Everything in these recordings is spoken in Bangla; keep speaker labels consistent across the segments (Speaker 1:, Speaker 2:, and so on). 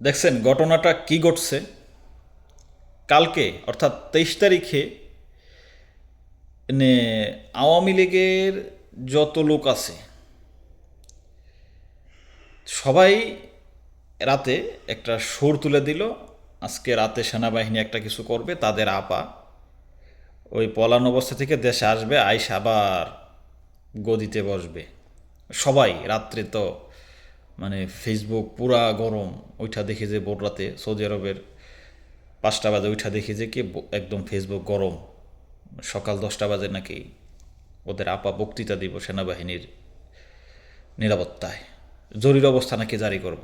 Speaker 1: দেখছেন, ঘটনাটা কি ঘটছে? কালকে, অর্থাৎ তেইশ তারিখে আওয়ামী লীগের যত লোক আছে, সবাই রাতে একটা সুর তুলে দিল, আজকে রাতে সেনাবাহিনী একটা কিছু করবে, তাদের আপা, ওই পলান অবস্থা থেকে দেশে আসবে, আইস আবার গদিতে বসবে। সবাই, রাত্রে তো মানে ফেসবুক পুরা গরম ওইটা দেখে যে ভোর রাতে সৌদি আরবের পাঁচটা বাজে ওইটা দেখে যে কি একদম ফেসবুক গরম। সকাল দশটা বাজে নাকি ওদের আপা বক্তৃতা দিব সেনাবাহিনীর নিরাপত্তায়। জরুরি অবস্থা নাকি জারি করব।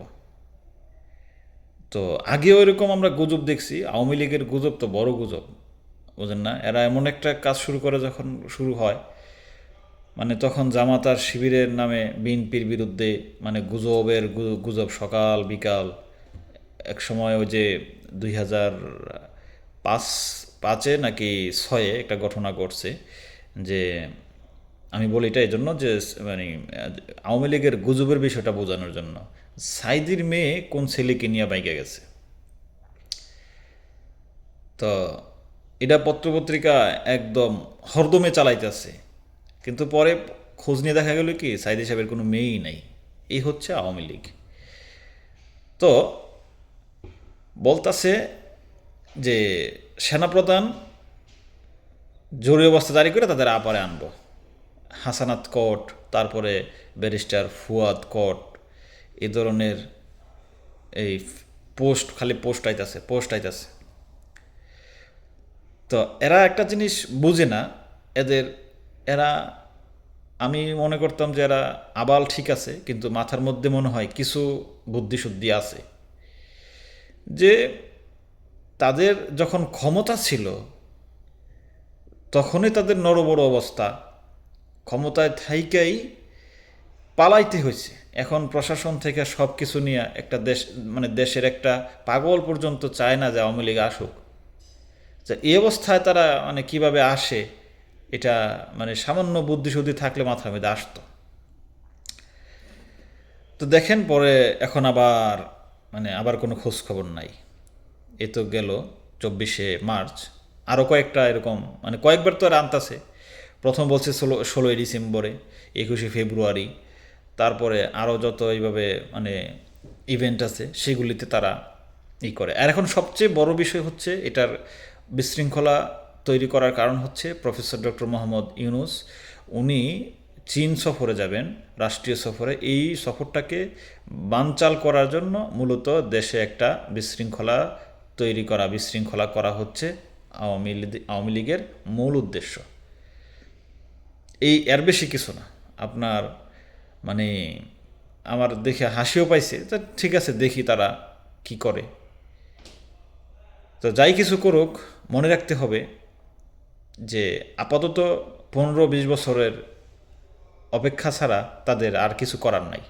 Speaker 1: তো আগেও এরকম আমরা গুজব দেখছি, আওয়ামী লীগের গুজব তো বড় গুজব, বুঝেন না? এরা এমন একটা কাজ শুরু করে যখন শুরু হয় মানে তখন জামাতার শিবিরের নামে বিএনপির বিরুদ্ধে মানে গুজবের গুজব সকাল, বিকাল, এক সময় ওই যে দুই হাজার পাঁচ, পাঁচে নাকি ছয়ে একটা ঘটনা ঘটছে যে, আমি বলি এটা এই জন্য যে মানে আওয়ামী লীগের গুজবের বিষয়টা বোঝানোর জন্য। সাইদির মেয়ে কোন ছেলেকে নিয়ে বাইকে গেছে? তো, এটা পত্রপত্রিকা একদম হরদমে চালাইতেছে। কিন্তু পরে খোঁজ নিয়ে দেখা গেল কি সাইদি সাহেবের কোনো মেয়েই নাই। এই হচ্ছে আওয়ামী লীগ। তো বলতাছে যে সেনাপ্রধান জরুরি অবস্থা জারি করে তাদের আপারে আনব। হাসানাত কোট, তারপরে ব্যারিস্টার ফুয়াদ কোট, এ ধরনের এই পোস্ট, খালি পোস্ট আইতাছে পোস্ট আইতাছে। তো এরা একটা জিনিস বুঝে না, এদের এরা, আমি মনে করতাম যে এরা আবাল ঠিক আছে, কিন্তু মাথার মধ্যে মনে হয় কিছু বুদ্ধিশুদ্ধি আছে। যে তাদের যখন ক্ষমতা ছিল, তখনই তাদের নড়বড় অবস্থা। ক্ষমতায় থাইকাই পালাইতে হয়েছে এখন প্রশাসন থেকে সব কিছু নিয়ে একটা দেশ মানে দেশের একটা পাগল পর্যন্ত চায় না যে আওয়ামী লীগ আসুক। যে এই অবস্থায় তারা মানে কীভাবে আসে এটা মানে সামান্য বুদ্ধিশুদ্ধি থাকলে মাথার মধ্যে আসতো। তো দেখেন, পরে এখন আবার মানে আবার কোনো খোঁজ খবর নাই। এ তো গেল চব্বিশে মার্চ। আরও কয়েকটা এরকম মানে কয়েকবার তো আর আনতাছে প্রথম বলছে ষোলো, ষোলোই ডিসেম্বরে, একুশে ফেব্রুয়ারি। তারপরে আরও যত এইভাবে মানে ইভেন্ট আছে, সেগুলিতে তারা ই করে। আর এখন সবচেয়ে বড় বিষয় হচ্ছে, এটার বিশৃঙ্খলা তৈরি করার কারণ হচ্ছে প্রফেসর ডক্টর মোহাম্মদ ইউনুস। উনি চীন সফরে যাবেন, রাষ্ট্রীয় সফরে। এই সফরটাকে বানচাল করার জন্য মূলত দেশে একটা বিশৃঙ্খলা তৈরি করা, বিশৃঙ্খলা করা হচ্ছে আওয়ামী আওয়ামী লীগের মূল উদ্দেশ্য। এই এর বেশি কিছু না। আপনার মানে আমার দেখে হাসিও পাইছে তা ঠিক আছে, দেখি তারা কি করে। তো যাই কিছু করুক, মনে রাখতে হবে যে আপাতত পনেরো বিশ বছরের অপেক্ষা ছাড়া তাদের আর কিছু করার নাই।